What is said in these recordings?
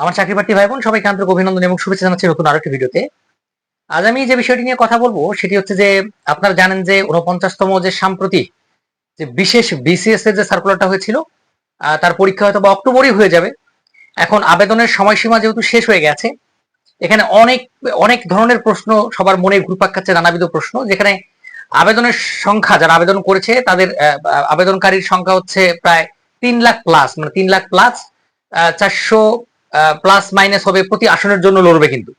আমার চাকরি প্রার্থী ভাই বোন, সবাইকে আন্তরিক অভিনন্দন এবং শুভেচ্ছা জানাচ্ছি নতুন আরেকটি ভিডিওতে। আজ আমি যে বিষয়টি নিয়ে কথা বলব, সেটি হচ্ছে যে আপনারা জানেন যে উনপঞ্চাশতম যে সাম্প্রতিক যে বিশেষ বিসিএস এর যে সার্কুলারটা হয়েছিল তার পরীক্ষা হয়তো বা অক্টোবরই হয়ে যাবে। এখন আবেদনের সময়সীমা যেহেতু শেষ হয়ে গেছে, এখানে অনেক অনেক ধরনের প্রশ্ন সবার মনে ঘুরপাক খাচ্ছে, নানাবিধ প্রশ্ন, যেখানে আবেদনের সংখ্যা, যারা আবেদন করেছে, তাদের আবেদনকারীর সংখ্যা হচ্ছে প্রায় তিন লাখ প্লাস মানে তিন লাখ প্লাস চারশো প্লাস মাইনাস হবে, প্রতি আসনের জন্য লড়বে কিন্তু।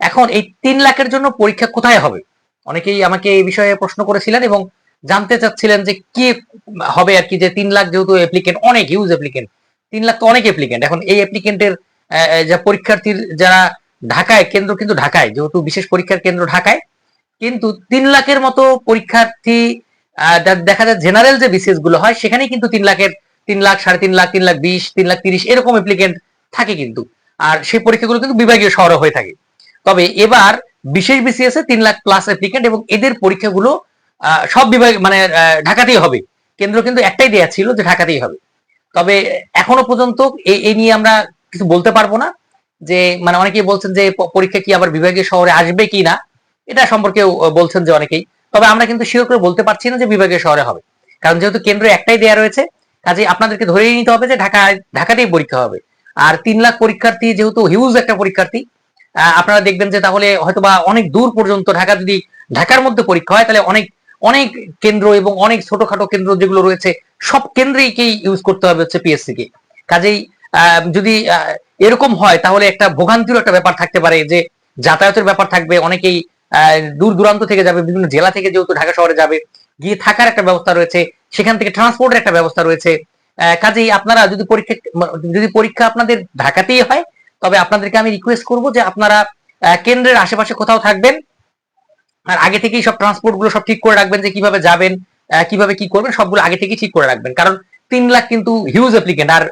এখন এই তিন লাখের জন্য পরীক্ষা কোথায় হবে? অনেকেই আমাকে এই বিষয়ে প্রশ্ন করেছিলেন এবং জানতে চাচ্ছিলেন যে কি হবে আর কি, যে তিন লাখ যেহেতু অ্যাপ্লিকেন্ট অনেক হিউজ অ্যাপ্লিকেন্ট তিন লাখ তো অনেক অ্যাপ্লিকেন্ট এখন এই অ্যাপ্লিকেন্টের যা পরীক্ষার্থীর যারা ঢাকায়, কেন্দ্র কিন্তু ঢাকায়, যেহেতু বিশেষ পরীক্ষার কেন্দ্র ঢাকায়, কিন্তু তিন লাখের মতো পরীক্ষার্থী দেখা যায় জেনারেল যে বিসিএসগুলো হয়, সেখানেই কিন্তু তিন লাখের, তিন লাখ, সাড়ে তিন লাখ তিন লাখ বিশ, তিন লাখ তিরিশ, এরকম অ্যাপ্লিকেন্ট থাকে কিন্তু। আর সেই পরীক্ষাগুলো কিন্তু বিভাগীয় শহরে হয়ে থাকে। তবে এবার বিশেষ বিসিএস এ তিন লাখ প্লাস অ্যাপ্লিকেন্ট এবং এদের পরীক্ষাগুলো সব বিভাগ মানে ঢাকাতেই হবে। কেন্দ্র কিন্তু একটাই দেয়া ছিল যে ঢাকাতেই হবে। তবে এখনও পর্যন্ত এই নিয়ে আমরা কিছু বলতে পারব না যে মানে অনেকেই বলছেন যে পরীক্ষা কি আবার বিভাগীয় শহরে আসবে কি না? এটা সম্পর্কেও আহ, বলছেন যে অনেকেই। তবে আমরা কিন্তু শিওর করে বলতে পারছি না যে বিভাগীয় শহরে হবে। কারণ যেহেতু কেন্দ্র একটাই দেয়া রয়েছে কাজে আপনাদেরকে ধরেই নিতে হবে যে ঢাকা ঢাকাতেই পরীক্ষা হবে। আর তিন লাখ পরীক্ষার্থী যেহেতু হিউজ একটা পরীক্ষার্থী আপনারা দেখবেন যে তাহলে হয়তোবা অনেক দূর পর্যন্ত ঢাকা যদি ঢাকার মধ্যে পরীক্ষা হয়, তাহলে অনেক অনেক কেন্দ্র এবং অনেক ছোটখাটো কেন্দ্র যেগুলো রয়েছে, সব কেন্দ্রেইকেই ইউজ করতে হবে হচ্ছে পিএসসি কে। কাজেই যদি এরকম হয়, তাহলে একটা ভোগান্তির একটা ব্যাপার থাকতে পারে যে যাতায়াতের ব্যাপার থাকবে, অনেকেই দূর দূরান্ত থেকে যাবে, বিভিন্ন জেলা থেকে যেহেতু ঢাকা শহরে যাবে, গিয়ে থাকার একটা ব্যবস্থা রয়েছে, সেখান থেকে ট্রান্সপোর্টের একটা ব্যবস্থা রয়েছে কাজেই আপনারা যদি পরীক্ষা যদি পরীক্ষা আপনাদের ঢাকাতেই হয়, তবে আপনাদেরকে আমি রিকোয়েস্ট করব যে আপনারা কেন্দ্রের আশেপাশে কোথাও থাকবেন, আর আগে থেকেই সব ট্রান্সপোর্টগুলো সব ঠিক করে রাখবেন যে কীভাবে যাবেন কীভাবে কি করবেন, সবগুলো আগে থেকেই ঠিক করে রাখবেন। কারণ তিন লাখ কিন্তু হিউজ অ্যাপ্লিকেন্ট আর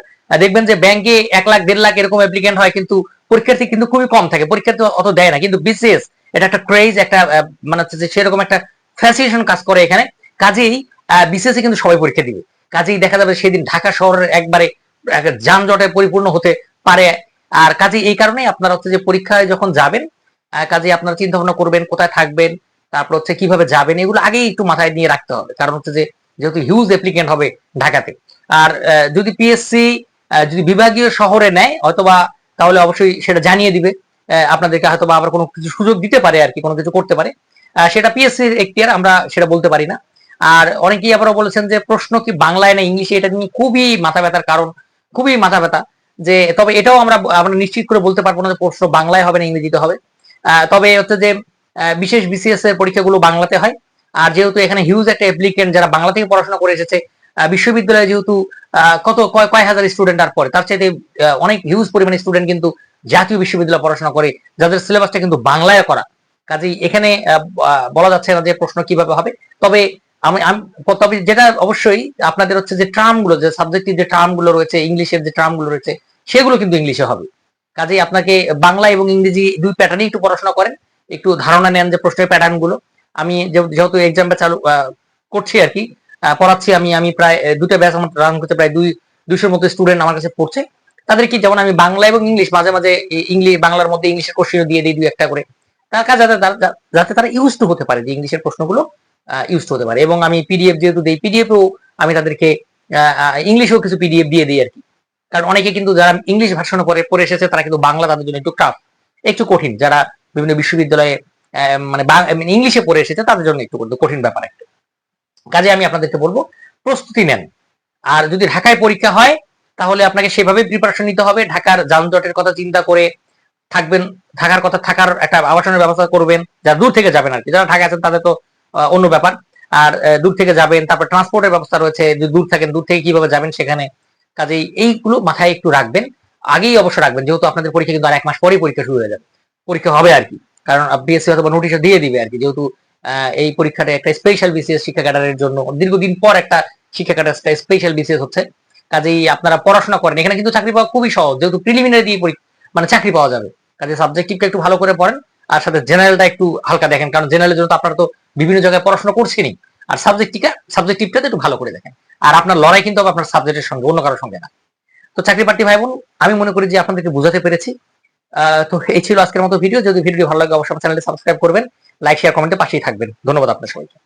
দেখবেন যে ব্যাংকে এক লাখ, দেড় লাখ এরকম অ্যাপ্লিকেন্ট হয় কিন্তু পরীক্ষার্থী কিন্তু খুবই কম থাকে। পরীক্ষার্থী অত দেয় না, কিন্তু বিসিএস এটা একটা ক্রেজ একটা মানে হচ্ছে যে সেরকম একটা ফ্যাসিনেশন কাজ করে এখানে। কাজেই বিসিএস কিন্তু সবাই পরীক্ষা দিবে। কাজেই দেখা যাবে সেদিন ঢাকা শহরের একবারে যানজটে পরিপূর্ণ হতে পারে। আর কাজেই এই কারণেই আপনারা হচ্ছে যে পরীক্ষায় যখন যাবেন কাজেই আপনারা চিন্তা ভাবনা করবেন, কোথায় থাকবেন, তারপর হচ্ছে কীভাবে যাবেন, এগুলো আগেই একটু মাথায় নিয়ে রাখতে হবে। কারণ হচ্ছে যে যেহেতু হিউজ অ্যাপ্লিকেন্ট হবে ঢাকাতে। আর যদি পিএসসি যদি বিভাগীয় শহরে নেয়, হয়তোবা তাহলে অবশ্যই সেটা জানিয়ে দিবে। আপনাদেরকে হয়তো বা আবার কোনো কিছু সুযোগ দিতে পারে আর কি, কোনো কিছু করতে পারে। সেটা পিএসসি এখতিয়ার, আমরা সেটা বলতে পারি না। আর অনেকেই আবার বলেছেন যে প্রশ্ন কি বাংলায় না ইংলিশে, এটা নিয়ে খুবই মাথা ব্যথার কারণ, খুবই মাথা ব্যথা। যে তবে এটাও আমরা আমরা নিশ্চিত করে বলতে পারব না যে প্রশ্ন বাংলায় হবে না ইংরেজিতে হবে। তবে হচ্ছে যে বিশেষ বিসিএস এর পরীক্ষাগুলো বাংলাতে হয়। আর যেহেতু এখানে হিউজ একটা অ্যাপ্লিকেন্ট যারা বাংলা থেকে পড়াশোনা করে এসেছে বিশ্ববিদ্যালয়ে যেহেতু কত, কয় হাজার স্টুডেন্ট আর পরে, তার চাইতে অনেক হিউজ পরিমাণে স্টুডেন্ট কিন্তু জাতীয় বিশ্ববিদ্যালয়ে পড়াশোনা করে, যাদের সিলেবাসটা কিন্তু বাংলায় করা। কাজেই এখানে বলা যাচ্ছে না যে প্রশ্ন কীভাবে হবে। তবে আমি তবে যেটা অবশ্যই আপনাদের হচ্ছে যে টার্মগুলো, যে সাবজেক্টিভ যে টার্মগুলো রয়েছে ইংলিশের যে টার্মগুলো রয়েছে, সেগুলো কিন্তু ইংলিশে হবে। কাজেই আপনাকে বাংলা এবং ইংরেজি দুই প্যাটার্নই একটু পড়াশোনা করেন, একটু ধারণা নেন যে প্রশ্নের প্যাটার্নগুলো। আমি যেহেতু এক্সামটা চালু করছি আর কি পড়াচ্ছি আমি আমি প্রায় দুটো ব্যাচ আমার রান করতে প্রায় দুই, দুইশোর মতো স্টুডেন্ট আমার কাছে পড়ছে। তাদের কি যেমন আমি বাংলা এবং ইংলিশ মাঝে মাঝে ইংলিশ বাংলার মধ্যে ইংলিশের কোশ্চেন দিয়ে দিই দুই একটা করে। তার কাজ যাতে তারা- যাতে তারা ইউজ টু হতে পারে যে ইংলিশের প্রশ্নগুলো। ইউজ হতে পারে। এবং আমি পিডিএফ যেহেতু দিই পিডিএফও আমি তাদেরকে ইংলিশেও কিছু পিডিএফ দিয়ে দিই আর কি। কারণ অনেকে কিন্তু যারা ইংলিশ ভার্সনে পড়ে পড়ে এসেছে, তারা কিন্তু বাংলা তাদের জন্য একটু টাফ একটু কঠিন। যারা বিভিন্ন বিশ্ববিদ্যালয়ে মানে ইংলিশে পড়ে এসেছে, তাদের জন্য একটু কঠিন ব্যাপার একটা। কাজে আমি আপনাদেরকে বলব, প্রস্তুতি নেন। আর যদি ঢাকায় পরীক্ষা হয়, তাহলে আপনাকে সেভাবে প্রিপারেশন নিতে হবে। ঢাকার যানজটের কথা চিন্তা করে থাকবেন থাকার কথা থাকার একটা আবাসনের ব্যবস্থা করবেন যারা দূর থেকে যাবেন আর কি। যারা ঢাকা আছেন, তাদের তো অন্য ব্যাপার। আর দূর থেকে যাবেন, তারপর ট্রান্সপোর্টের ব্যবস্থা রয়েছে দূর থাকেন, দূর থেকে কীভাবে যাবেন সেখানে। কাজেই এইগুলো মাথায় একটু রাখবেন, আগেই অবশ্য রাখবেন, যেহেতু আপনাদের পরীক্ষা কিন্তু আর এক মাস পরেই পরীক্ষা শুরু হয়ে যাবে। পরীক্ষা হবে আর কি। কারণ বিএসসি হয়তো নোটিশ দিয়ে দিবে আর কি, যেহেতু এই পরীক্ষাটা একটা স্পেশাল বিসিএস শিক্ষা ক্যাডারের জন্য, দীর্ঘদিন পর একটা শিক্ষা ক্যাডার স্পেশাল বিসিএস হচ্ছে। কাজেই আপনারা পড়াশোনা করেন, এখানে কিন্তু চাকরি পাওয়া খুবই সহজ, যেহেতু প্রিলিমিনারি দিয়ে মানে চাকরি পাওয়া যাবে। কাজে সাবজেক্টিভটা একটু ভালো করে পড়েন, আর সাথে জেনারেলটা একটু হালকা দেখেন, কারণ জেনারেলের জন্য তো আপনারা তো বিভিন্ন জায়গায় পড়াশোনা করছেনই। আর সাবজেক্টটিকা সাবজেক্টিভটাতে একটু ভালো করে দেখেন। আর আপনার লড়াই কিন্তু আপনার সাবজেক্টের সঙ্গে, অন্য কারোর সঙ্গে না। তো চাকরি প্রার্থী ভাই বোন আমি মনে করি যে আপনাদেরকে বুঝাতে পেরেছি। তো এই ছিল আজকের মতো ভিডিও যদি ভিডিও ভালো লাগে, অবশ্যই চ্যানেলটি সাবস্ক্রাইব করবেন লাইক শেয়ার কমেন্টে পাশেই থাকবেন। ধন্যবাদ আপনার সবাইকে।